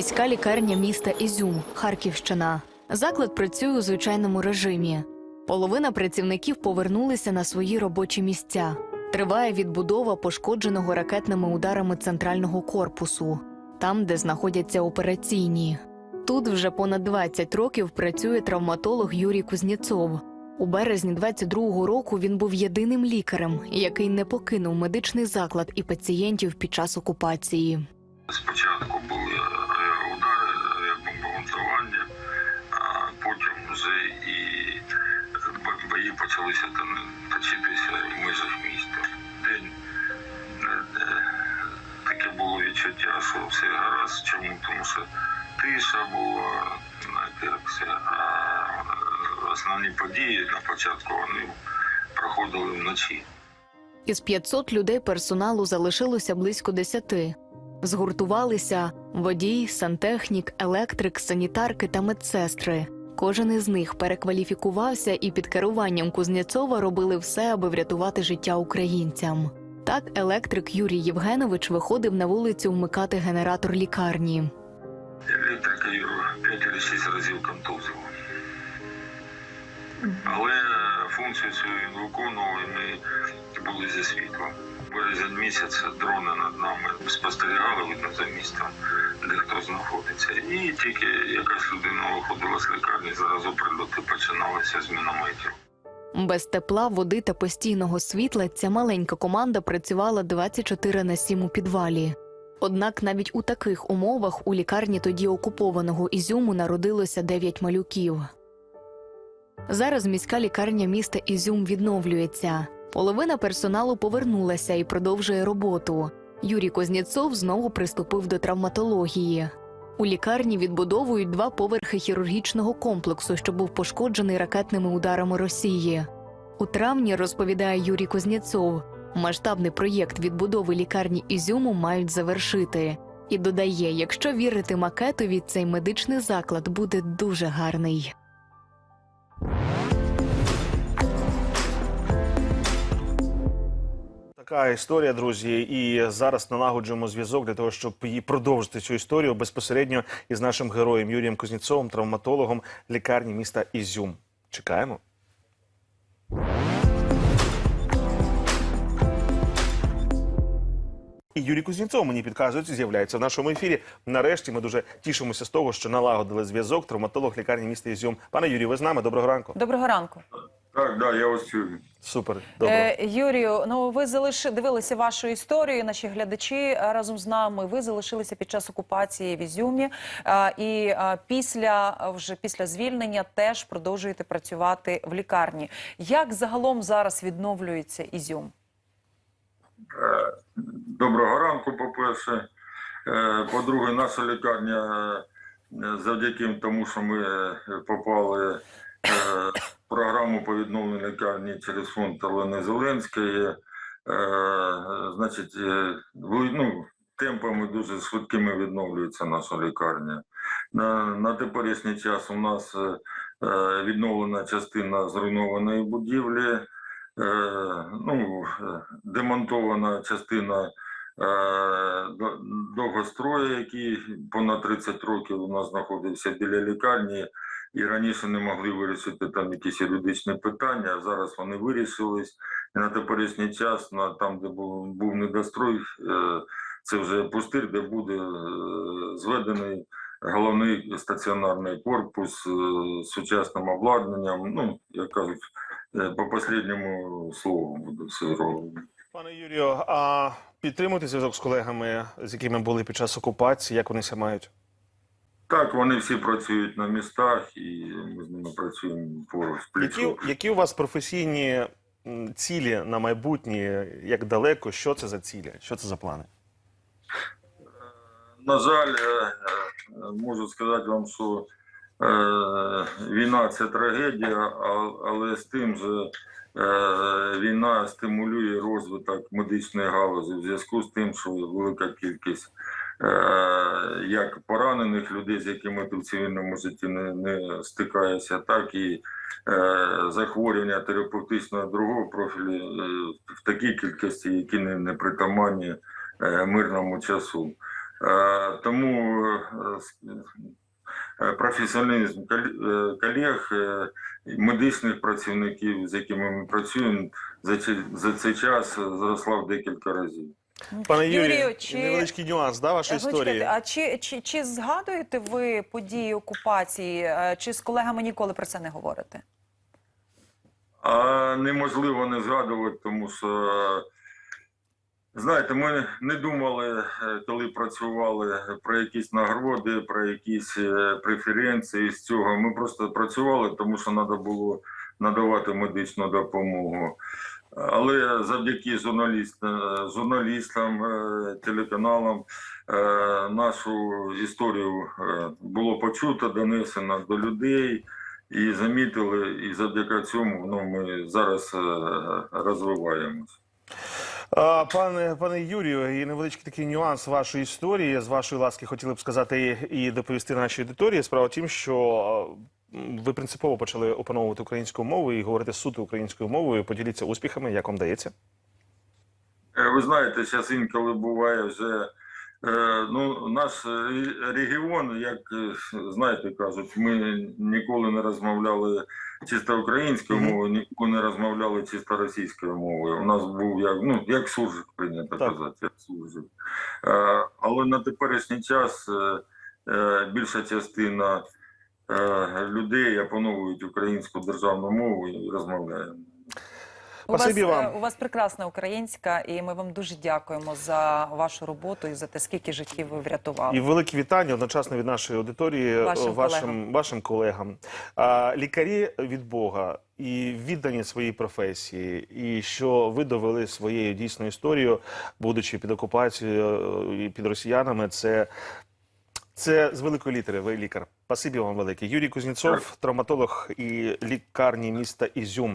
Міська лікарня міста Ізюм, Харківщина. Заклад працює у звичайному режимі. Половина працівників повернулися на свої робочі місця. Триває відбудова пошкодженого ракетними ударами центрального корпусу, там, де знаходяться операційні. Тут вже понад 20 років працює травматолог Юрій Кузнєцов. У березні 22-го року він був єдиним лікарем, який не покинув медичний заклад і пацієнтів під час окупації. Тому що тиша була, все. А основні події на початку вони проходили вночі. Із 500 людей персоналу залишилося близько 10. Згуртувалися водій, сантехнік, електрик, санітарки та медсестри. Кожен із них перекваліфікувався і під керуванням Кузнєцова робили все, аби врятувати життя українцям. Так, електрик Юрій Євгенович виходив на вулицю вмикати генератор лікарні. Електрика Юру 5 чи 6 разів контузив. Але функцію свою він виконував, і ми були зі світлом. Березень місяць дрони над нами спостерігали видно за містом, де хто знаходиться. І тільки якась людина виходила з лікарні, зразу прильоти починалися з мінометів. Без тепла, води та постійного світла ця маленька команда працювала 24 на 7 у підвалі. Однак навіть у таких умовах у лікарні тоді окупованого Ізюму народилося 9 малюків. Зараз міська лікарня міста Ізюм відновлюється. Половина персоналу повернулася і продовжує роботу. Юрій Козніцов знову приступив до травматології. У лікарні відбудовують два поверхи хірургічного комплексу, що був пошкоджений ракетними ударами Росії. У травні розповідає Юрій Кузнєцов, Масштабний проєкт відбудови лікарні Ізюму мають завершити. І додає, якщо вірити макетові, цей медичний заклад буде дуже гарний. Така історія, друзі, і зараз налагоджуємо зв'язок для того, щоб її продовжити цю історію безпосередньо із нашим героєм Юрієм Кузнєцовим, травматологом лікарні міста Ізюм. Чекаємо. І Юрій Кузнєцов мені підказують, з'являється в нашому ефірі. Нарешті ми дуже тішимося з того, що налагодили зв'язок. Травматолог лікарні міста Ізюм. Пане Юрію, ви з нами? Доброго ранку. Доброго ранку. Так, да, я вас чую. Супер. Добре. Е, Юрію, ну ви залиш... дивилися вашу історію. Наші глядачі е, разом з нами. Ви залишилися під час окупації в Ізюмі, е, і е, після е, вже після звільнення теж продовжуєте працювати в лікарні. Як загалом зараз відновлюється Ізюм? Е, Доброго ранку, по-перше. Е, По-друге, наша лікарня е, завдяки тому, що ми е, попали е, програму по відновленню лікарні через фонд Олени Зеленської, е, значить, е, ну, темпами дуже швидкими відновлюється наша лікарня. На, на теперішній час у нас е, е, відновлена частина зруйнованої будівлі. Е, ну, е, демонтована частина е, довгострою, який понад 30 років у нас знаходився біля лікарні, і раніше не могли вирішити там якісь юридичні питання. а Зараз вони вирішились. І на теперішній час, на там, де був, був недострой, е, це вже пустир, де буде е, зведений головний стаціонарний корпус е, з сучасним обладнанням. Ну, як кажуть, По последньому слову буде все зроблено. Пане Юрію, а підтримуєте зв'язок з колегами, з якими були під час окупації, як вони себе мають? Так, вони всі працюють на містах, і ми з ними працюємо поруч. Які, які у вас професійні цілі на майбутнє, як далеко, що це за цілі, що це за плани? На жаль, е, е, можу сказати вам, що е, війна це трагедія, але з тим же е, війна стимулює розвиток медичної галузі в зв'язку з тим, що велика кількість е, як поранених людей, з якими ти в цивільному житті не, не стикаєшся, так і е, захворювання терапевтичного другого профілю е, в такій кількості, які не, не притаманні е, мирному часу. Е, Тому е, е, професіоналізм е, колег, е, медичних працівників, з якими ми працюємо, за цей час зросла в декілька разів. Пане Юрію, Юрію, чи- невеличкий нюанс да, вашої історії. А чи, чи, чи згадуєте ви події окупації, е, чи з колегами ніколи про це не говорите? А неможливо не згадувати, тому що, знаєте, ми не думали, е, коли працювали про якісь нагороди, про якісь е, преференції з цього. Ми просто працювали, тому що треба було надавати медичну допомогу. Але завдяки журналістам, журналістам е, телеканалам е, нашу історію е, було почуто, донесено до людей. І замітили, і завдяки цьому ну, ми зараз е, розвиваємось. Пане пане Юрію, і невеличкий такий нюанс вашої історії. З вашої ласки хотіли б сказати і, доповісти нашій аудиторії. Справа в тім, що ви принципово почали опановувати українську мову і говорити суто українською мовою. Поділіться успіхами, як вам дається. Е, Ви знаєте, зараз інколи буває вже е, ну, наш регіон, як е, знаєте, кажуть, ми ніколи не розмовляли чисто українською мовою, ніколи не розмовляли чисто російською мовою. У нас був як ну як суржик прийнято Так. казати, як суржик. Але на теперішній час більша частина людей опановують українську державну мову і розмовляємо. У вас, вам. е, у вас прекрасна українська, і ми вам дуже дякуємо за вашу роботу і за те, скільки життів ви врятували. І великі вітання одночасно від нашої аудиторії Вашим е, вашим, колегам. вашим колегам. А, лікарі від Бога і віддані своїй професії, і що ви довели своєю дійсною історією, будучи під окупацією е, і під росіянами, це. Це з великої літери, ви лікар. Спасибі вам велике. Юрій Кузнєцов, травматолог і лікарні міста Ізюм.